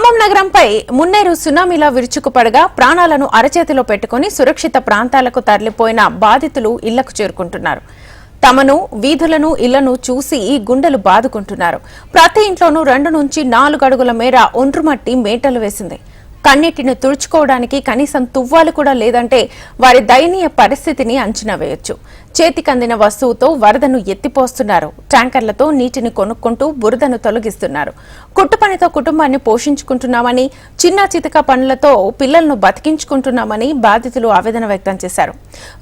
ఖమ్మం నగరంపై మున్నేరు సునామీలా విరుచుకుపడగా ప్రాణాలను అరచేతిలో పెట్టుకుని సురక్షిత ప్రాంతాలకు తరలిపోయిన బాధితులు ఇళ్ళకు చేరుకుంటున్నారు. తమను వీధులను ఇళ్ళను చూసి ఈ గుండెలు బాదుకుంటున్నారు. ప్రతి ఇంట్లోనూ రెండు నుంచి నాలుగు అడుగుల మేర ఒండ్రుమట్టి మేటలు వేసింది. కన్నీటిని తుడుచుకోవడానికి కనీసం తువ్వాలు కూడా లేదంటే వారి దయనీయ పరిస్థితిని అంచనా వేయొచ్చు. చేతికందిన వస్తువుతో వరదను ఎత్తిపోస్తున్నారు. ట్యాంకర్లతో నీటిని కొనుక్కుంటూ బురదను తొలగిస్తున్నారు. కుట్టుపనితో కుటుంబాన్ని పోషించుకుంటున్నామని చిన్న చితక పనులతో పిల్లలను బతికించుకుంటున్నామని బాధితులు ఆవేదన వ్యక్తం చేశారు.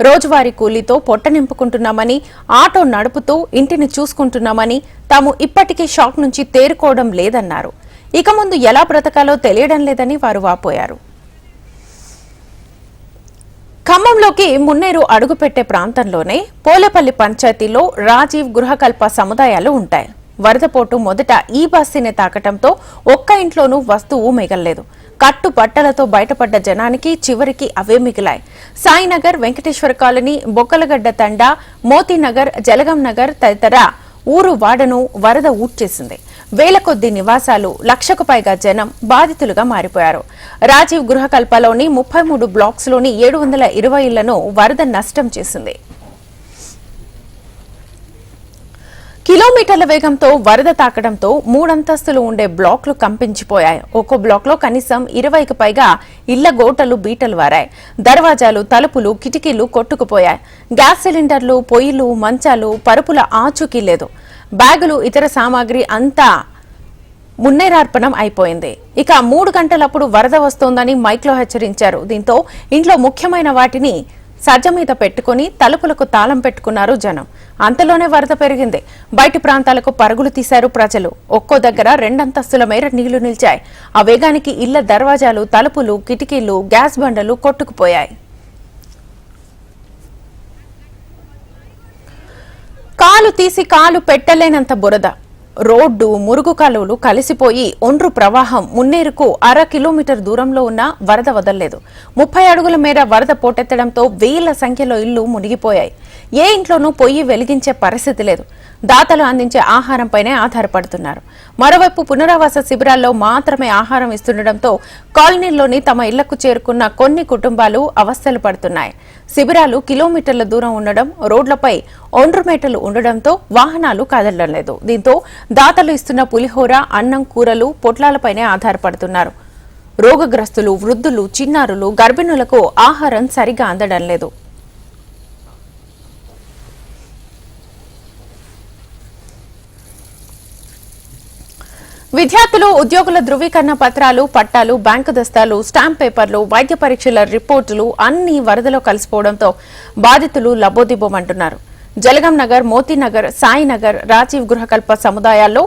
రోజువారీ కూలీతో పొట్ట నింపుకుంటున్నామని ఆటో నడుపుతూ ఇంటిని చూసుకుంటున్నామని తాము ఇప్పటికీ షాక్ నుంచి తేరుకోవడం లేదన్నారు. ఇక ముందు ఎలా బ్రతకాలో తెలియడం లేదని వారు వాపోయారు. ఖమ్మంలోకి మున్నేరు అడుగుపెట్టే ప్రాంతంలోనే పోలేపల్లి పంచాయతీలో రాజీవ్ గృహకల్ప సముదాయాలు ఉంటాయి. వరదపోటు మొదట ఈ బస్సీని తాకటంతో ఒక్క ఇంట్లోనూ వస్తువు మిగల్లేదు. కట్టు బట్టలతో బయటపడ్డ జనానికి చివరికి అవే మిగిలాయి. సాయినగర్ వెంకటేశ్వర కాలనీ బొక్కలగడ్డ తండా మోతీనగర్ జలగం నగర్ తదితర ఊరు వాడను వరద ఊడ్చేసింది. వేల కొద్ది నివాసాలు లక్షకు పైగా జనం బాధితులుగా మారిపోయారు. రాజీవ్ గృహకల్పలోని ముప్పై మూడు బ్లాక్స్లోని ఏడు వందల ఇరవై ఇళ్ళను వరద నష్టం చేసింది. కిలోమీటర్ల వేగంతో వరద తాకడంతో మూడంతస్తులు ఉండే బ్లాక్లు కంపించిపోయాయి. ఒక్కో బ్లాక్లో కనీసం ఇరవైకి పైగా ఇళ్ళ గోటలు బీటలు వారాయి. దర్వాజాలు తలుపులు కిటికీలు కొట్టుకుపోయాయి. గ్యాస్ సిలిండర్లు పొయ్యిలు మంచాలు పరుపుల ఆచూకీ లేదు. బ్యాగులు ఇతర సామాగ్రి అంతా మున్నేరార్పణం అయిపోయింది. ఇక మూడు గంటలప్పుడు వరద వస్తోందని మైక్లో హెచ్చరించారు. దీంతో ఇంట్లో ముఖ్యమైన వాటిని సజ్జ మీద పెట్టుకుని తలుపులకు తాళం పెట్టుకున్నారు జనం. అంతలోనే వరద పెరిగింది. బయటి ప్రాంతాలకు పరుగులు తీశారు ప్రజలు. ఒక్కో దగ్గర రెండంతస్తుల మేర నీళ్ళు నిలిచాయి. ఆ వేగానికి ఇళ్ళ దర్వాజాలు తలుపులు కిటికీలు గ్యాస్ బండలు కొట్టుకుపోయాయి. కాలు తీసి కాలు పెట్టలేనంత బురద. రోడ్డు మురుగు కాలువలు కలిసిపోయి ఒండ్రు ప్రవాహం మున్నేరుకు అర కిలోమీటర్ దూరంలో ఉన్న వరద వదల్లేదు. ముప్పై అడుగుల మేర వరద పోటెత్తడంతో వేల సంఖ్యలో ఇళ్ళు మునిగిపోయాయి. ఏ ఇంట్లోనూ పొయ్యి వెలిగించే పరిస్థితి లేదు. దాతలు అందించే ఆహారంపైనే ఆధారపడుతున్నారు. మరోవైపు పునరావాస శిబిరాల్లో మాత్రమే ఆహారం ఇస్తుండటంతో కాలనీల్లోని తమ ఇళ్ళకు చేరుకున్న కొన్ని కుటుంబాలు అవస్థలు పడుతున్నాయి. శిబిరాలు కిలోమీటర్ల దూరం ఉండడం రోడ్లపై ఒండ్రుమేటలు ఉండడంతో వాహనాలు కదలడం లేదు. దీంతో దాతలు ఇస్తున్న పులిహోర అన్నం కూరలు పొట్లాలపైనే ఆధారపడుతున్నారు. రోగగ్రస్తులు వృద్ధులు చిన్నారులు గర్భిణులకు ఆహారం సరిగా అందడం లేదు. విద్యార్థులు ఉద్యోగుల ధృవీకరణ పత్రాలు పట్టాలు బ్యాంకు దస్తాలు స్టాంప్ పేపర్లు వైద్య పరీక్షల రిపోర్టులు అన్ని వరదలో కలిసిపోవడంతో బాధితులు లబోదిబోమంటున్నారు. జలగం నగర్ మోతీనగర్ సాయినగర్ రాజీవ్ గృహకల్ప సముదాయాల్లో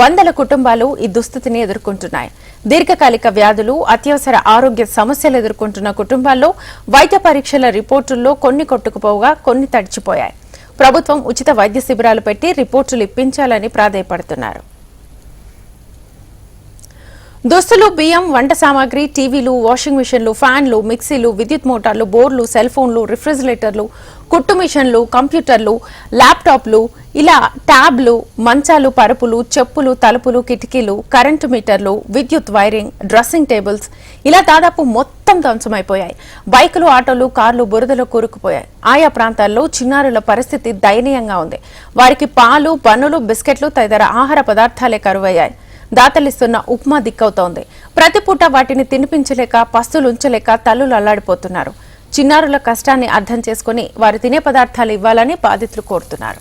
వందల కుటుంబాలు ఈ దుస్థితిని ఎదుర్కొంటున్నాయి. దీర్ఘకాలిక వ్యాధులు అత్యవసర ఆరోగ్య సమస్యలు ఎదుర్కొంటున్న కుటుంబాల్లో వైద్య పరీక్షల రిపోర్టుల్లో కొన్ని కొట్టుకుపోగా కొన్ని తడిచిపోయాయి. ప్రభుత్వం ఉచిత వైద్య శిబిరాలు పెట్టి రిపోర్టులు ఇప్పించాలని ప్రాధేయపడుతున్నారు. దుస్తులు బియ్యం వంట సామాగ్రి టీవీలు వాషింగ్ మిషన్లు ఫ్యాన్లు మిక్సీలు విద్యుత్ మోటార్లు బోర్లు సెల్ ఫోన్లు రిఫ్రిజిరేటర్లు కుట్టు మిషన్లు కంప్యూటర్లు ల్యాప్టాప్లు ఇలా ట్యాబ్లు మంచాలు పరుపులు చెప్పులు తలుపులు కిటికీలు కరెంటు మీటర్లు విద్యుత్ వైరింగ్ డ్రెస్సింగ్ టేబుల్స్ ఇలా దాదాపు మొత్తం ధ్వంసమైపోయాయి బైకులు ఆటోలు కార్లు బురదలో కూరుకుపోయాయి. ఆయా ప్రాంతాల్లో చిన్నారుల పరిస్థితి దయనీయంగా ఉంది. వారికి పాలు బన్నులు బిస్కెట్లు తదితర ఆహార పదార్థాలే కరువయ్యాయి. దాతలిస్తున్న ఉప్మా దిక్కవుతోంది. ప్రతిపూట వాటిని తినిపించలేక పస్తులుంచలేక తల్లులు అల్లాడిపోతున్నారు. చిన్నారుల కష్టాన్ని అర్థం చేసుకుని వారు తినే పదార్థాలు ఇవ్వాలని బాధితులు కోరుతున్నారు.